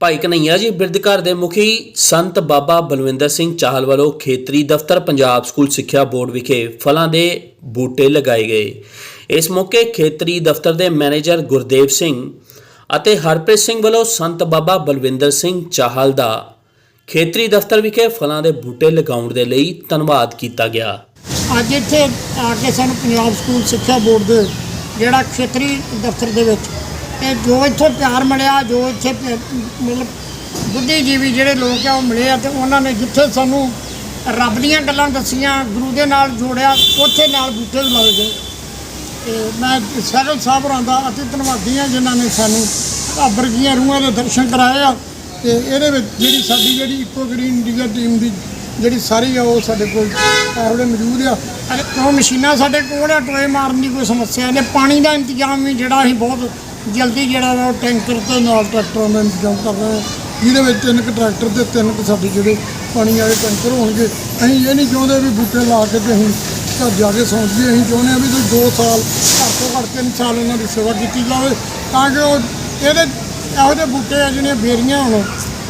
ਭਾਈ ਕਨਈਆ ਜੀ ਬਿਰਦਘਰ ਦੇ ਮੁਖੀ ਸੰਤ ਬਾਬਾ ਬਲਵਿੰਦਰ ਸਿੰਘ ਚਾਹਲ ਵੱਲੋਂ ਖੇਤਰੀ ਦਫ਼ਤਰ ਪੰਜਾਬ ਸਕੂਲ ਸਿੱਖਿਆ ਬੋਰਡ ਵਿਖੇ ਫਲਾਂ ਦੇ ਬੂਟੇ ਲਗਾਏ ਗਏ। ਇਸ ਮੌਕੇ ਖੇਤਰੀ ਦਫ਼ਤਰ ਦੇ ਮੈਨੇਜਰ ਗੁਰਦੇਵ ਸਿੰਘ ਅਤੇ ਹਰਪ੍ਰੀਤ ਸਿੰਘ ਵੱਲੋਂ ਸੰਤ ਬਾਬਾ ਬਲਵਿੰਦਰ ਸਿੰਘ ਚਾਹਲ ਦਾ ਖੇਤਰੀ ਦਫ਼ਤਰ ਵਿਖੇ ਫਲਾਂ ਦੇ ਬੂਟੇ ਲਗਾਉਣ ਦੇ ਲਈ ਧੰਨਵਾਦ ਕੀਤਾ ਗਿਆ। ਅੱਜ ਇੱਥੇ ਆ ਕੇ ਸਾਨੂੰ ਪੰਜਾਬ ਸਕੂਲ ਸਿੱਖਿਆ ਬੋਰਡ ਦੇ ਜਿਹੜਾ ਖੇਤਰੀ ਦਫ਼ਤਰ ਦੇ ਵਿੱਚ ਇਹ ਜੋ ਇੱਥੇ ਪਿਆਰ ਮਿਲਿਆ, ਜੋ ਇੱਥੇ ਮਤਲਬ ਬੁੱਧੀਜੀਵੀ ਜਿਹੜੇ ਲੋਕ ਆ ਉਹ ਮਿਲੇ ਆ ਤੇ ਉਹਨਾਂ ਨੇ ਜਿੱਥੇ ਸਾਨੂੰ ਰੱਬ ਦੀਆਂ ਗੱਲਾਂ ਦੱਸੀਆਂ, ਗੁਰੂ ਦੇ ਨਾਲ ਜੋੜਿਆ, ਉੱਥੇ ਨਾਲ ਬੂਟੇ ਵੀ ਲਾਏ ਗਏ। ਤੇ ਮੈਂ ਸਹਿਗਲ ਸਾਹਿਬ ਹੋਰਾਂ ਦਾ ਅਤੀ ਧੰਨਵਾਦੀ ਹਾਂ ਜਿਨ੍ਹਾਂ ਨੇ ਸਾਨੂੰ ਰੱਬ ਦੀਆਂ ਰੂਹਾਂ ਦੇ ਦਰਸ਼ਨ ਕਰਾਏ ਆ ਤੇ ਇਹਦੇ ਵਿੱਚ ਜਿਹੜੀ ਸਾਡੀ ਜਿਹੜੀ ਇਕੋ ਗ੍ਰੀਨ ਇੰਡੀਆ ਟੀਮ ਦੀ ਜਿਹੜੀ ਸਾਰੀ ਆ, ਉਹ ਸਾਡੇ ਕੋਲ ਇਸ ਮੌਜੂਦ ਆ। ਅਤੇ ਉਹ ਮਸ਼ੀਨਾਂ ਸਾਡੇ ਕੋਲ ਆ? ਟੋਏ ਮਾਰਨ ਦੀ ਕੋਈ ਸਮੱਸਿਆ ਨਹੀਂ। ਪਾਣੀ ਦਾ ਇੰਤਜ਼ਾਮ ਵੀ ਜਿਹੜਾ ਅਸੀਂ ਬਹੁਤ ਜਲਦੀ ਜਿਹੜਾ ਵਾ ਉਹ ਟੈਂਕਰ ਤੇ ਨਾਲ ਟਰੈਕਟਰਾਂ ਦਾ ਇੰਤਜ਼ਾਮ ਕਰ ਰਹੇ ਹਾਂ। ਜਿਹਦੇ ਵਿੱਚ ਤਿੰਨ ਕੁ ਟਰੈਕਟਰ ਤੇ ਤਿੰਨ ਕੁ ਸਾਡੇ ਜਿਹੜੇ ਪਾਣੀ ਵਾਲੇ ਟੈਂਕਰ ਹੋਣਗੇ। ਅਸੀਂ ਇਹ ਨਹੀਂ ਚਾਹੁੰਦੇ ਵੀ ਬੂਟੇ ਲਾ ਕੇ ਤੇ ਅਸੀਂ ਘਰ ਜਾ ਕੇ ਸੌਂ ਜਾਈਏ। ਅਸੀਂ ਚਾਹੁੰਦੇ ਹਾਂ ਵੀ ਤੁਸੀਂ 2 ਸਾਲ ਘੱਟ ਤੋਂ ਘੱਟ ਤਿੰਨ ਸਾਲ ਇਹਨਾਂ ਦੀ ਸੇਵਾ ਕੀਤੀ ਜਾਵੇ ਤਾਂ ਕਿ ਉਹ ਇਹਦੇ ਇਹੋ ਜਿਹੇ ਬੂਟੇ ਆ ਜਿਹੜੀਆਂ ਬੇਰੀਆਂ ਹੋਣ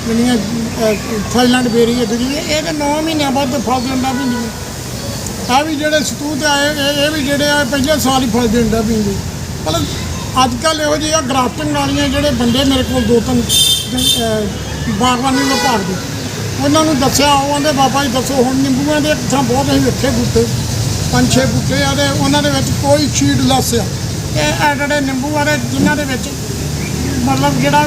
ਜਿਹੜੀਆਂ ਅਹ, ਥਾਈਲੈਂਡ ਬੇਰੀ ਹੈ ਦੂਜੀ ਇਹ 9 ਮਹੀਨਿਆਂ ਬਾਅਦ ਫਲ ਦਿੰਦਾ ਵੀ ਨਹੀਂ ਆ। ਵੀ ਜਿਹੜੇ ਸਤੂਤ ਆਏ ਇਹ ਇਹ ਵੀ ਜਿਹੜੇ ਆ ਪਹਿਲੇ ਸਾਲ ਹੀ ਫਲ ਦਿੰਦਾ ਵੀ ਨਹੀਂ ਮਤਲਬ ਅੱਜ ਕੱਲ ਇਹੋ ਜਿਹੀ ਆ ਗ੍ਰਾਫਟਿੰਗ ਵਾਲੀਆਂ ਜਿਹੜੇ ਬੰਦੇ ਮੇਰੇ ਕੋਲ ਦੋ ਤਿੰਨ ਅਹ, ਬਾਗਬਾਨੀ ਵਿਭਾਗ ਦੇ ਉਹਨਾਂ ਨੂੰ ਦੱਸਿਆ ਉਹਨਾਂ ਦੇ ਬਾਬਾ ਜੀ ਦੱਸੋ ਹੁਣ ਨਿੰਬੂਆਂ ਦੇ ਥਾਂ ਬਹੁਤ ਅਸੀਂ ਵੇਖੇ ਬੂਟੇ ਪੰਜ ਛੇ ਬੂਟੇ ਆ ਤੇ ਉਹਨਾਂ ਦੇ ਵਿੱਚ ਕੋਈ ਸ਼ੀਡ ਲੱਸ ਆ। ਤੇ ਇਹ ਜਿਹੜੇ ਨਿੰਬੂ ਆ ਦੇ ਜਿਨ੍ਹਾਂ ਦੇ ਵਿੱਚ ਮਤਲਬ ਜਿਹੜਾ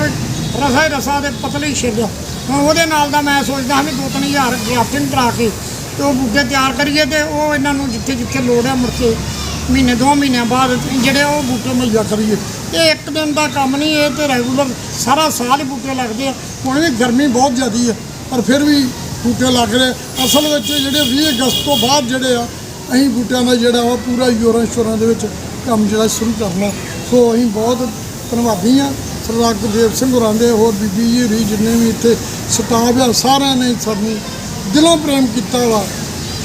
ਰਸਾ ਹੀ ਰਸਾ ਦੇ ਪਤਲੀ ਛਿੱਲ ਹੁਣ ਉਹਦੇ ਨਾਲ ਦਾ ਮੈਂ ਸੋਚਦਾ ਹਾਂ ਵੀ ਦੋ ਤਿੰਨ ਹਜ਼ਾਰ ਗ੍ਰਾਫਟਿੰਗ ਕਰਾ ਕੇ ਤੇ ਉਹ ਬੂਟੇ ਤਿਆਰ ਕਰੀਏ ਤੇ ਉਹ ਇਹਨਾਂ ਨੂੰ ਜਿੱਥੇ ਜਿੱਥੇ ਲੋੜ ਹੈ ਮੁੜ ਕੇ ਮਹੀਨੇ, ਦੋ ਮਹੀਨਿਆਂ ਬਾਅਦ ਜਿਹੜੇ ਉਹ ਬੂਟੇ ਮੁਹੱਈਆ ਕਰੀਏ ਇਹ ਇੱਕ ਦਿਨ ਦਾ ਕੰਮ ਨਹੀਂ, ਇਹ ਤੇ ਰੈਗੂਲਰ ਸਾਰਾ ਸਾਲ ਹੀ ਬੂਟੇ ਲੱਗਦੇ ਆ। ਹੁਣ ਵੀ ਗਰਮੀ ਬਹੁਤ ਜ਼ਿਆਦੀ ਹੈ, ਪਰ ਫਿਰ ਵੀ ਬੂਟੇ ਲੱਗ ਰਹੇ। ਅਸਲ ਵਿੱਚ ਜਿਹੜੇ 20 ਅਗਸਤ ਤੋਂ ਬਾਅਦ ਜਿਹੜੇ ਆ, ਅਸੀਂ ਬੂਟਿਆਂ ਦਾ ਜਿਹੜਾ ਵਾ ਪੂਰਾ ਯੋਰਾਂ ਸ਼ੋਰਾਂ ਦੇ ਵਿੱਚ ਕੰਮ ਜਿਹੜਾ ਸ਼ੁਰੂ ਕਰਨਾ। ਸੋ ਅਸੀਂ ਬਹੁਤ ਧੰਨਵਾਦੀ ਆ ਸਰਦਾਰ ਗੁਰਦੇਵ ਸਿੰਘ ਹੋਰਾਂ ਦੇ, ਹੋਰ ਬੀਬੀ ਜੀ ਹੋਰੀ ਜਿੰਨੇ ਵੀ ਇੱਥੇ ਸਟਾਫ ਆ, ਸਾਰਿਆਂ ਨੇ ਸਾਨੂੰ ਦਿਲੋਂ ਪ੍ਰੇਮ ਕੀਤਾ ਵਾ।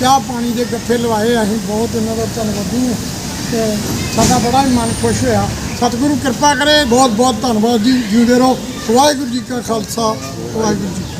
ਚਾਹ ਪਾਣੀ ਦੇ ਗੱਫੇ ਲਵਾਏ, ਅਸੀਂ ਬਹੁਤ ਇਹਨਾਂ ਦਾ ਧੰਨਵਾਦੀ ਹਾਂ। ਤੇ ਸਾਡਾ ਬੜਾ ਹੀ ਮਨ ਖੁਸ਼ ਹੋਇਆ। ਸਤਿਗੁਰੂ ਕਿਰਪਾ ਕਰੇ ਬਹੁਤ ਬਹੁਤ ਧੰਨਵਾਦ ਜੀ। ਜਿਉਂਦੇ ਰਹੋ। ਵਾਹਿਗੁਰੂ ਜੀ ਕਾ ਖਾਲਸਾ, ਵਾਹਿਗੁਰੂ ਜੀ